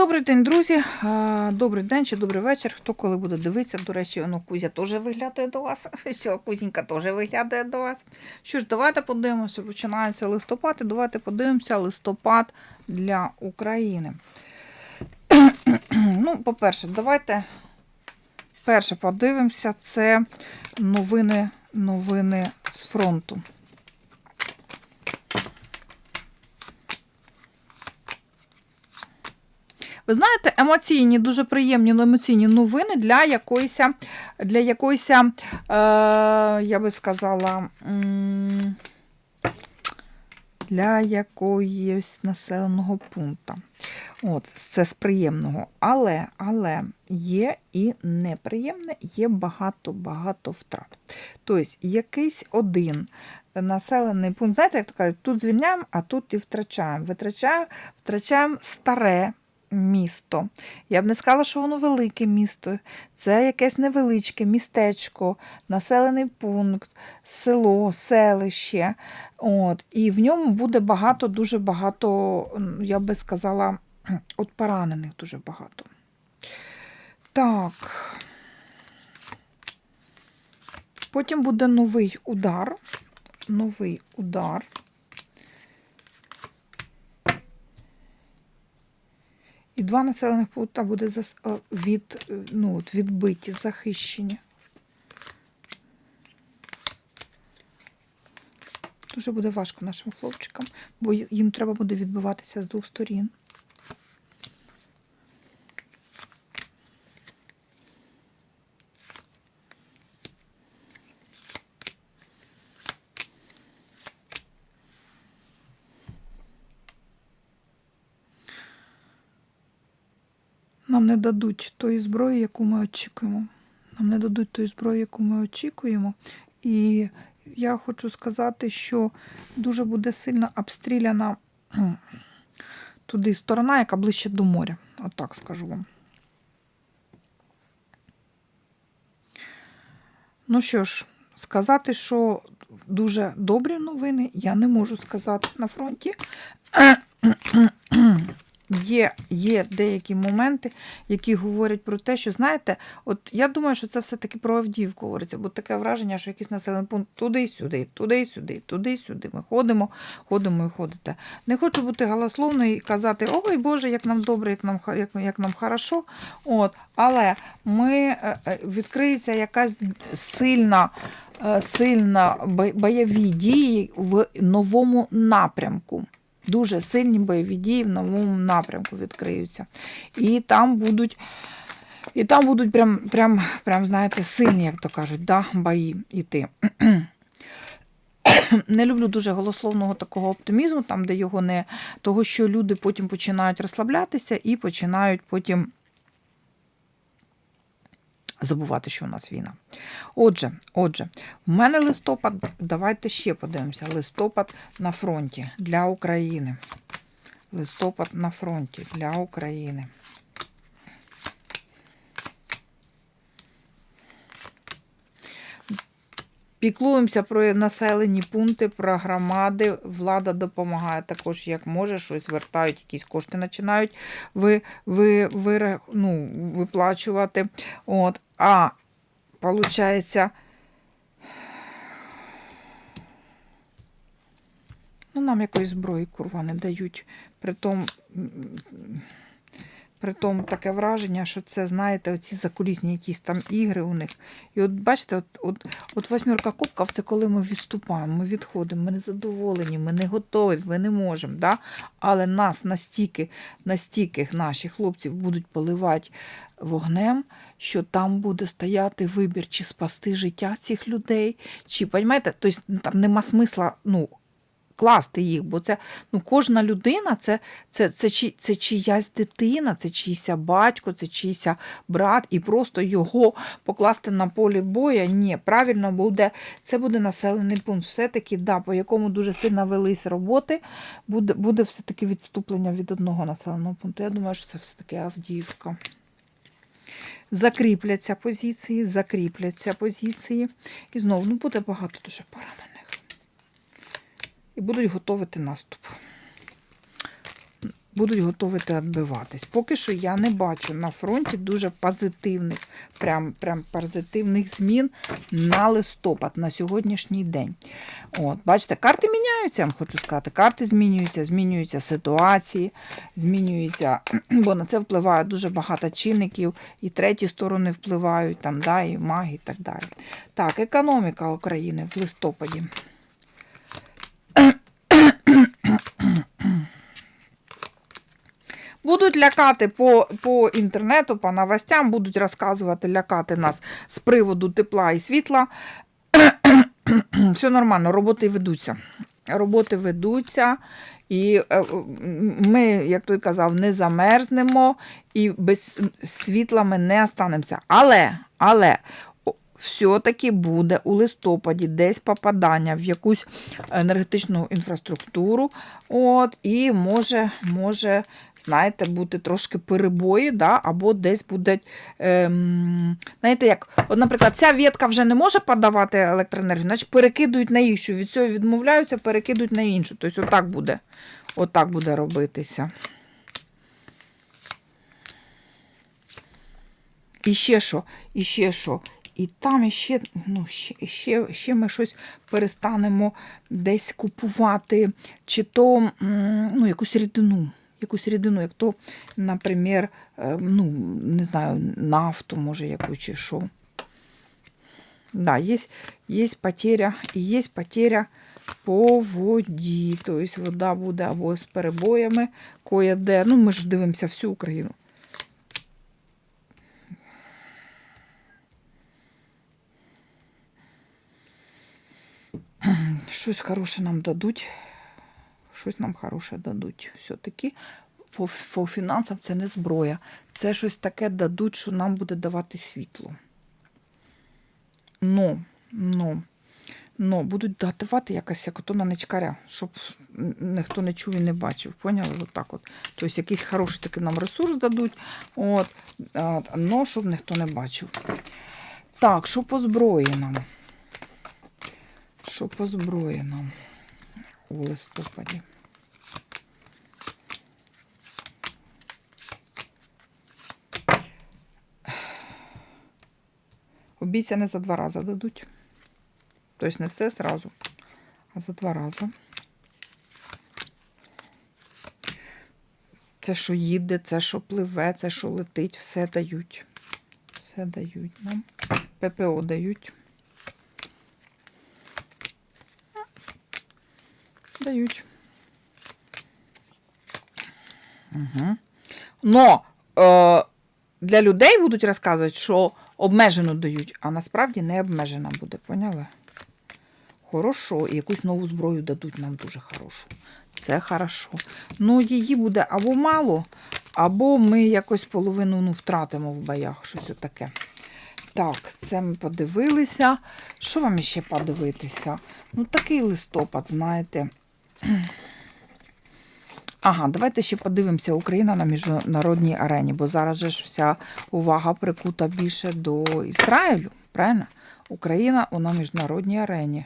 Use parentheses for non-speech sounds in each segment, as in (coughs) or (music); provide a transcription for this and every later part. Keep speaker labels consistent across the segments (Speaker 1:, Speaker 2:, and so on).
Speaker 1: Добрий день, друзі. Добрий день чи добрий вечір. Хто коли буде дивитися? До речі, ну, Кузя теж виглядає до вас. (laughs) Все, Кузінька теж виглядає до вас. Що ж, давайте подивимося. Починається листопад, і давайте подивимося листопад для України. (clears throat) ну, по-перше, давайте перше подивимося. Це новини, новини з фронту. Ви знаєте, емоційні, дуже приємні ну, емоційні новини для якоїсь, для якоїсь, е, я би сказала, для якоїсь населеного пункту. От, це з приємного. Але, але є і неприємне, є багато-багато втрат. Тобто, якийсь один населений пункт, знаєте, як то кажуть, тут звільняємо, а тут і втрачаємо. Витрачаємо, втрачаємо старе місто. Я б не сказала, що воно велике місто. Це якесь невеличке містечко, населений пункт, село, селище. От. І в ньому буде багато, дуже багато, я би сказала, (clears throat) от поранених дуже багато. Так. Потім буде новий удар. Новий удар. І два населених пункти буде е, від, е, ну, відбиті, захищені. Дуже буде важко нашим хлопчикам, бо їм треба буде відбиватися з двох сторін. Нам не дадуть тої зброї, яку ми очікуємо. Нам не дадуть тої зброї, яку ми очікуємо. І я хочу сказати, що дуже буде сильно обстріляна туди сторона, яка ближче до моря. Отак скажу вам. Ну що ж, сказати, що дуже добрі новини, я не можу сказати на фронті. Є, є деякі моменти, які говорять про те, що знаєте, от я думаю, що це все-таки про Авдіївку говориться, бо таке враження, що якийсь населений пункт туди-сюди, туди-сюди, туди-сюди. Ми ходимо, ходимо і ходите. Не хочу бути галасловною і казати, ой Боже, як нам добре, як нам як, як нам хорошо. От, але ми е, е, відкриється якась сильна. е, Сильна бойові дії в новому напрямку. Дуже сильні бойові дії в новому напрямку відкриються. І там будуть, і там будуть прям, прям, прям, знаєте, сильні, як то кажуть, да, бої йти. (clears throat) Не люблю дуже голословного такого оптимізму, там, де його не того, що люди потім починають розслаблятися і починають потім забувати, що у нас війна. Отже, отже, в мене листопад, давайте ще подивимося. Листопад на фронті для України. Листопад на фронті для України. Піклуємося про населені пункти, про громади. Влада допомагає також, як може, щось вертають, якісь кошти починають ви, ви, ви, ну, виплачувати. От. А получається, ну, нам якоїсь зброї курва не дають. Притом, Притом таке враження, що це, знаєте, оці закулісні якісь там ігри у них. І от бачите, от, от, от восьмірка кубків це коли ми відступаємо, ми відходимо, ми не задоволені, ми не готові, ми не можемо. Да? Але нас настільки, настільки наші хлопців будуть поливати вогнем, що там буде стояти вибір, чи спасти життя цих людей, чи, розумієте, тобто там нема смисла, ну, класти їх, бо це ну, кожна людина це, це, це, чи, це чиясь дитина, це чийся батько, це чийся брат, і просто його покласти на полі боя. Ні, правильно буде, це буде населений пункт. Все-таки, да, по якому дуже сильно велись роботи, буде, буде все-таки відступлення від одного населеного пункту. Я думаю, що це все-таки Авдіївка. Закріпляться позиції, закріпляться позиції. І знову ну, буде багато дуже поранених і будуть готувати наступ. будуть готовити відбиватись. Поки що я не бачу на фронті дуже позитивних, прям, прям позитивних змін на листопад, на сьогоднішній день. От, бачите, карти міняються, я вам хочу сказати. Карти змінюються, змінюються ситуації, змінюються, (clears throat) бо на це впливає дуже багато чинників, і треті сторони впливають, там, да, і маги, і так далі. Так, економіка України в листопаді. Будуть лякати по, по інтернету, по новостям, будуть розказувати, лякати нас з приводу тепла і світла. (clears throat) Все нормально, роботи ведуться. Роботи ведуться, і е, ми, як той казав, не замерзнемо і без світла ми не останемося. Але, але все-таки буде у листопаді десь попадання в якусь енергетичну інфраструктуру. От, і може, може, знаєте, бути трошки перебої, да, або десь буде, ем, знаєте, як, от, наприклад, ця ветка вже не може подавати електроенергію, значить перекидують на іншу. Від цього відмовляються, перекидують на іншу. Тобто, отак буде, отак буде робитися. І ще що, і ще що. І там іще, ну, ще, ще, ще ми щось перестанемо десь купувати, чи то ну, якусь рідину. Якусь рідину, як то, наприклад, е, ну, не знаю, нафту, може, яку чи що. Да, є, є потеря, і є потеря по воді. Тобто вода буде або з перебоями, кое-де. Ну, ми ж дивимося всю Україну. (clears throat) Щось хороше нам дадуть. Щось нам хороше дадуть. Все-таки по, по фінансам це не зброя. Це щось таке дадуть, що нам буде давати світло. Ну, ну, ну, будуть давати якось як ото на нечкаря, щоб ніхто не чув і не бачив. Поняли? Отак от. Тобто якийсь хороший такий нам ресурс дадуть, от, но щоб ніхто не бачив. Так, що по зброї нам? Що по зброї нам у листопаді? Обіцяне за два рази дадуть. Тобто не все зразу, а за два рази. Це, що їде, це, що пливе, це, що летить, все дають. Все дають нам. ППО дають. Дають. Угу. Но е, для людей будуть розказувати, що обмежено дають, а насправді не обмежена буде, поняли? Хорошо, і якусь нову зброю дадуть нам дуже хорошу. Це хорошо. Ну, її буде або мало, або ми якось половину ну, втратимо в боях, щось таке. Так, це ми подивилися. Що вам ще подивитися? Ну, такий листопад, знаєте. (clears throat) Ага, давайте ще подивимося Україна на міжнародній арені, бо зараз же ж вся увага прикута більше до Ізраїлю, правильно? Україна на міжнародній арені.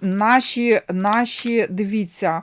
Speaker 1: Наші, наші, дивіться,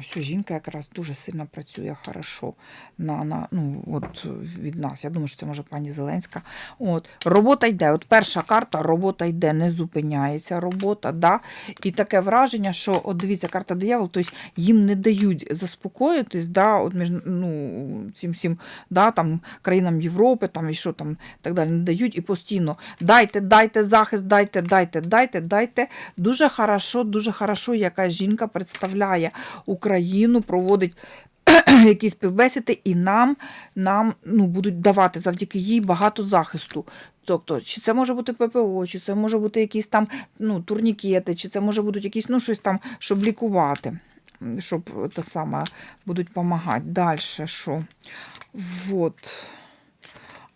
Speaker 1: що жінка якраз дуже сильно працює хорошо на, на, ну, от від нас. Я думаю, що це може пані Зеленська. От, Робота йде. От перша карта, робота йде, не зупиняється робота. Да? І таке враження, що от дивіться, карта диявол, тобто їм не дають заспокоїтись, да, от між ну, цим всім да, там, країнам Європи там, і що там так далі, не дають і постійно дайте, дайте захист, дайте, дайте, дайте, дайте. Дуже хорошо, дуже хорошо, яка жінка представляє Україну, проводить (clears throat) якісь співбесіди, і нам нам ну, будуть давати завдяки їй багато захисту. Тобто, чи це може бути ППО, чи це може бути якісь там ну, турнікети, чи це може бути якісь, ну, щось там, щоб лікувати, щоб те саме будуть допомагати. Далі що? Вот.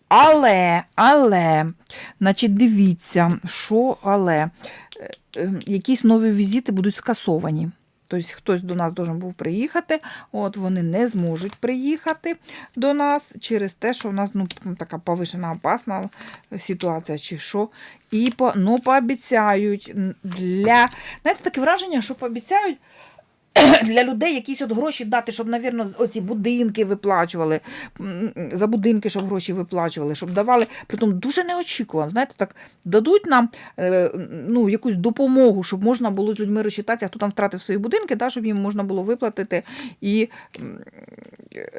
Speaker 1: Але, але, значить, дивіться, що але, е, е, якісь нові візити будуть скасовані. Тобто хтось до нас должен був приїхати, от вони не зможуть приїхати до нас через те, що у нас ну, така повишена опасна ситуація, чи що. І ну, пообіцяють для. Знаєте, таке враження, що пообіцяють (coughs) для людей якісь от гроші дати, щоб, навірно, оці будинки виплачували, за будинки, щоб гроші виплачували, щоб давали, притом дуже неочікувано. Знаєте, так дадуть нам е, ну, якусь допомогу, щоб можна було з людьми розчитатися, хто там втратив свої будинки, да, щоб їм можна було виплатити, і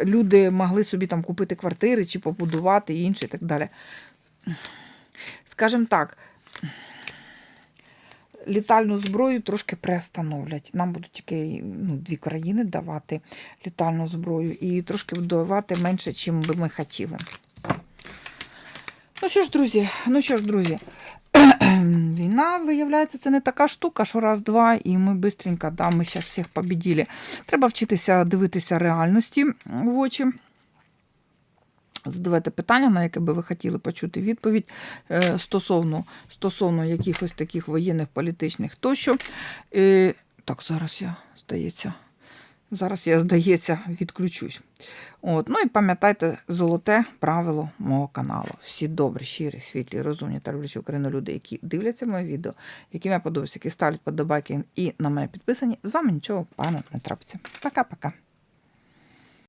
Speaker 1: люди могли собі там купити квартири чи побудувати інше, і так далі. Скажімо так, літальну зброю трошки приостановлять. Нам будуть тільки ну, дві країни давати літальну зброю і трошки давати менше, чим би ми хотіли. Ну що ж, друзі, ну що ж, друзі, (clears throat) війна, виявляється, це не така штука, що раз-два, і ми бистренько, да, ми зараз всіх побіділи. Треба вчитися дивитися реальності в очі. Задавайте питання, на яке би ви хотіли почути відповідь е, стосовно, стосовно якихось таких воєнних, політичних тощо. Е, так, зараз я, здається, зараз я, здається, відключусь. От, ну і пам'ятайте золоте правило мого каналу. Всі добрі, щирі, світлі, розумні та люблячі Україну люди, які дивляться моє відео, які мене подобаються, які ставлять подобайки і на мене підписані. З вами нічого поганого не трапиться. Пока-пока.